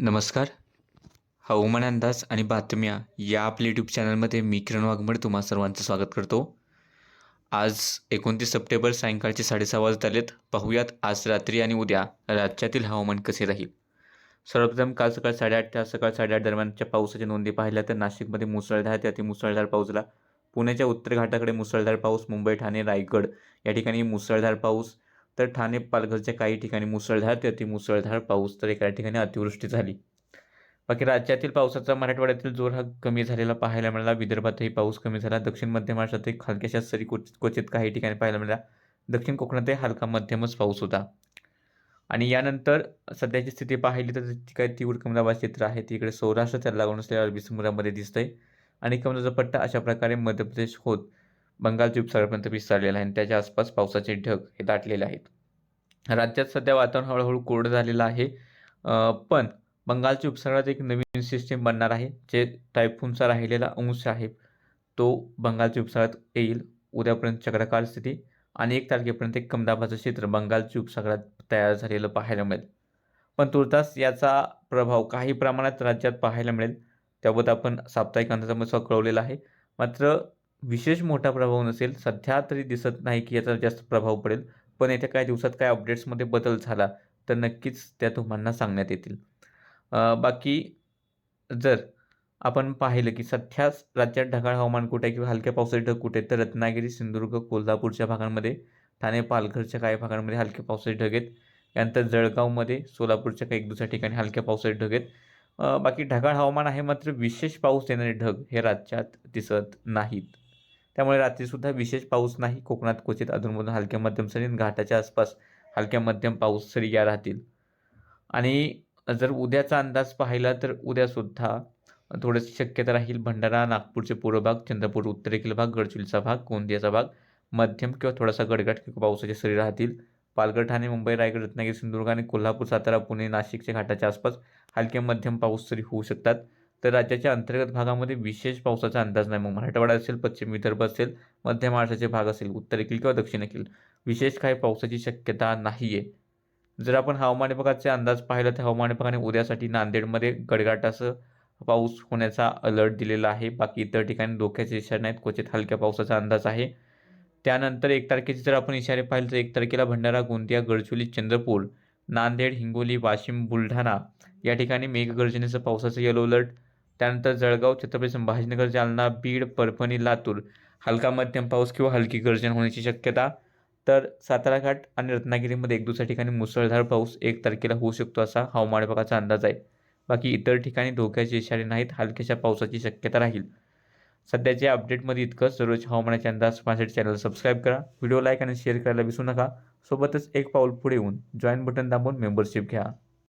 नमस्कार. हवामान अंदाज आणि बातम्या या आपल्या यूट्यूब चॅनलमध्ये मी किरण वाघमड तुम्हा सर्वांचं स्वागत करतो. आज एकोणतीस सप्टेंबर सायंकाळचे साडेसहा वाजत आलेत. पाहूयात आज रात्री आणि उद्या राज्यातील हवामान कसे राहील? सर्वप्रथम काल सकाळ साडेआठ ते आज सकाळ साडेआठ दरम्यानच्या पावसाच्या नोंदी पाहिल्या तर नाशिकमध्ये मुसळधार ते मुसळधार पाऊस झाला. पुण्याच्या उत्तर घाटाकडे मुसळधार पाऊस मुंबई ठाणे रायगड या ठिकाणी मुसळधार पाऊस तर ठाणे पालघरच्या काही ठिकाणी मुसळधार ते अतिमुसळधार पाऊस तर एका ठिकाणी अतिवृष्टी झाली. बाकी राज्यातील पावसाचा मराठवाड्यातील जोर हा कमी झालेला पाहायला मिळाला. विदर्भातही पाऊस कमी झाला. दक्षिण मध्य महाराष्ट्रातही हलक्याशा सरी क्वचित क्वचित काही ठिकाणी पाहायला मिळाला. दक्षिण कोकणातही हलका मध्यमच पाऊस होता. आणि यानंतर सध्याची स्थिती पाहिली तर ती काही तीव्र कमदाबाद क्षेत्र आहे. तिकडे सौराष्ट्र त्याला लागून असलेल्या अरबी समुद्रामध्ये दिसतंय. आणि कमलाचा पट्टा अशा प्रकारे मध्य प्रदेश होत बंगालची उपसागरापर्यंत विस्तारलेला आहे आणि त्याच्या आसपास पावसाचे ढग हे दाटलेले आहेत. राज्यात सध्या वातावरण हळूहळू कोरडं झालेलं आहे. पण बंगालच्या उपसागरात एक नवीन सिस्टीम बनणार आहे जे टायफूनचा राहिलेला अंश आहे. तो बंगालच्या उपसागरात येईल. उद्यापर्यंत चक्राकार स्थिती आणि एक तारखेपर्यंत एक कमदाबाचं क्षेत्र बंगालच्या उपसागरात तयार झालेलं पाहायला मिळेल. पण तुर्तास याचा प्रभाव काही प्रमाणात राज्यात पाहायला मिळेल. त्याबद्दल आपण साप्ताहिक अंदाजामध्ये कळवलेला आहे. मात्र विशेष मोठा प्रभाव नसेल सध्या तरी दिसत नाही की याचा जास्त प्रभाव पडेल पण येत्या काही दिवसात काय अपडेट्समध्ये बदल झाला तर नक्कीच त्या तुम्हाला सांगण्यात येतील. बाकी जर आपण पाहिलं की सध्याच राज्यात ढगाळ हवामान कुठे आहे किंवा हलक्या पावसाचे ढग कुठे आहेत तर रत्नागिरी सिंधुदुर्ग कोल्हापूरच्या भागांमध्ये ठाणे पालघरच्या काही भागांमध्ये हलक्या पावसाचे ढग आहेत. यानंतर जळगावमध्ये सोलापूरच्या काही एक दुसऱ्या ठिकाणी हलक्या पावसाचे ढग आहेत. बाकी ढगाळ हवामान आहे मात्र विशेष पाऊस येणारे ढग हे राज्यात दिसत नाहीत. त्यामुळे रात्रीसुद्धा विशेष पाऊस नाही. कोकणात क्वचित अधूनमधून हलक्या मध्यम सरी घाटाच्या आसपास हलक्या मध्यम पाऊस सरी या राहतील. आणि जर उद्याचा अंदाज पाहिला तर उद्यासुद्धा थोडंसं शक्यता राहील भंडारा नागपूरचे पूर्व भाग चंद्रपूर उत्तरेकडील भाग गडचिरोलीचा भाग गोंदियाचा भाग मध्यम किंवा थोडासा गडगड किंवा पावसाच्या सरी राहतील. पालघर ठाणे मुंबई रायगड रत्नागिरी सिंधुदुर्ग आणि कोल्हापूर सातारा पुणे नाशिकच्या घाटाच्या आसपास हलके मध्यम पाऊस तरी होऊ शकतात. तर राज्याच्या अंतर्गत भागामध्ये विशेष पावसाचा अंदाज नाही. मग मराठवाडा असेल पश्चिम विदर्भ असेल मध्य महाराष्ट्राचे भाग असेल उत्तरेकडील किंवा दक्षिणेकडील विशेष काही पावसाची शक्यता नाही आहे जर आपण हवामान विभागाचे अंदाज पाहिला तर हवामान विभागाने उद्यासाठी नांदेडमध्ये गडगाटासह पाऊस होण्याचा अलर्ट दिलेला आहे. बाकी इतर ठिकाणी धोक्याचे इशारे नाहीत क्वचित हलक्या पावसाचा अंदाज आहे. त्यानंतर एक तारखेचे जर आपण इशारे पाहिले तर एक तारखेला भंडारा गोंदिया गडचुली चंद्रपूर नांदेड हिंगोली वाशिम बुलढाणा या ठिकाणी मेघगर्जनेचं पावसाचं येलो अलर्ट त्यानंतर जळगाव छत्रपती संभाजीनगर जालना बीड परभणी लातूर. हलका मध्यम पाऊस किंवा हलकी गर्जन होण्याची शक्यता. तर सातारा घाट आणि रत्नागिरीमध्ये एक दुसऱ्या ठिकाणी मुसळधार पाऊस एक तारखेला होऊ शकतो असा हवामान विभागाचा अंदाज आहे. बाकी इतर ठिकाणी धोक्याचे इशारे नाहीत हलक्याशा पावसाची शक्यता राहील. सध्याच्या अपडेटमध्ये इतकंच दररोज हवामानाचे अंदाज पाहण्यासाठी चॅनल सबस्क्राईब करा. व्हिडिओ लाईक आणि शेअर करायला विसरू नका. सोबतच एक पाऊल पुढे येऊन जॉईन बटन दाबून मेंबरशिप घ्या.